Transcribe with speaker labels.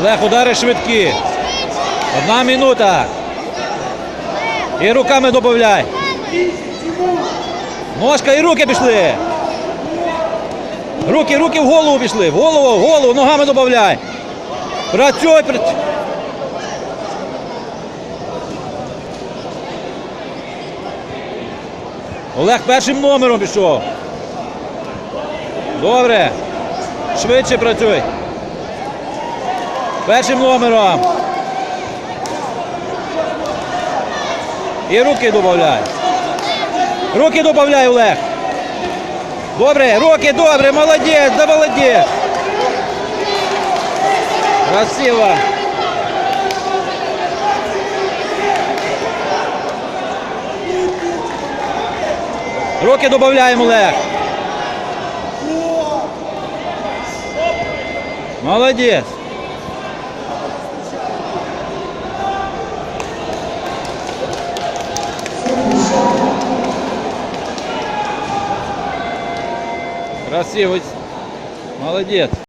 Speaker 1: Олег, удари швидкі. Одна минута. І руками додай. Ножка і руки пішли. Руки, руки в голову пішли. В голову, в голову, ногами додай. Працюй. працюй. Олег першим номером пішов. Добре. Швидше працюй. Першим номером. І руки додай. Руки додай, Олег. Добре, руки добре, молодець, да молодець. Красиво. Руки додаємо, Олег. Молодець. Красиво. Молодець.